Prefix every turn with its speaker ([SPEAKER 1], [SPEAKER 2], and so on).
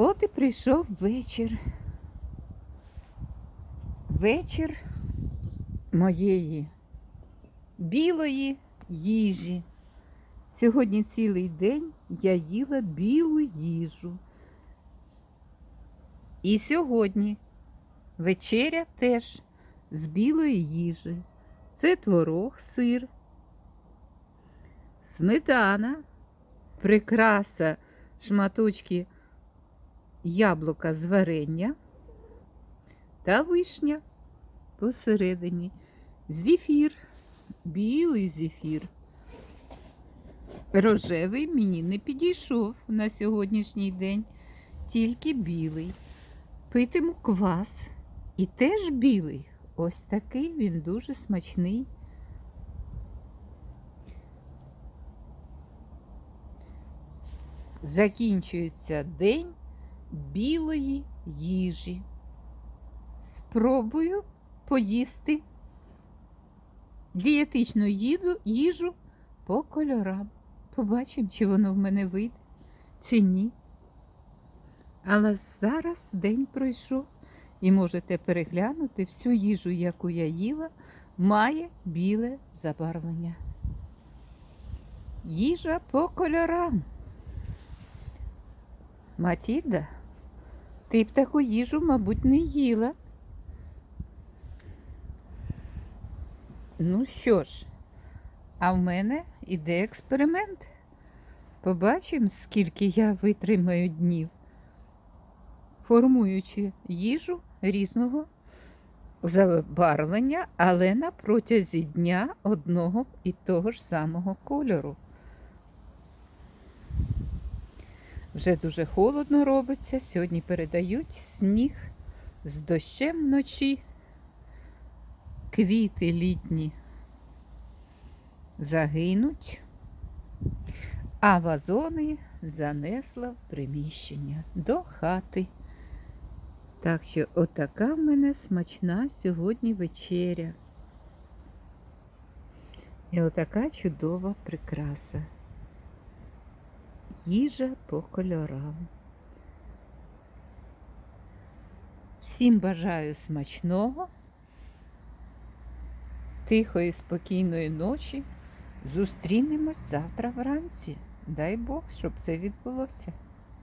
[SPEAKER 1] От і прийшов вечір. Вечір моєї білої їжі. Сьогодні цілий день я їла білу їжу. І сьогодні вечеря теж з білої їжі. Це творог, сир, сметана, прикраса, шматочки яблука з варення та вишня посередині. Зефір, білий зефір. Рожевий мені не підійшов на сьогоднішній день, тільки білий. Питиму квас і теж білий. Ось такий він дуже смачний. Закінчується день білої їжі. Спробую поїсти дієтичну їду, їжу по кольорам. Побачимо, чи воно в мене вийде, чи ні. Але зараз день пройшов, і можете переглянути всю їжу, яку я їла, має біле забарвлення. Їжа по кольорам. Матільда, ти б таку їжу, мабуть, не їла. Ну що ж, а в мене іде експеримент. Побачимо, скільки я витримаю днів, формуючи їжу різного забарвлення, але на протязі дня одного і того ж самого кольору. Вже дуже холодно робиться. Сьогодні передають сніг з дощем вночі, квіти літні загинуть, а вазони занесла в приміщення до хати. Так що отака в мене смачна сьогодні вечеря. І отака чудова прикраса. Їжа по кольорам. Всім бажаю смачного, тихої, спокійної ночі. Зустрінемось завтра вранці. Дай Бог, щоб це відбулося.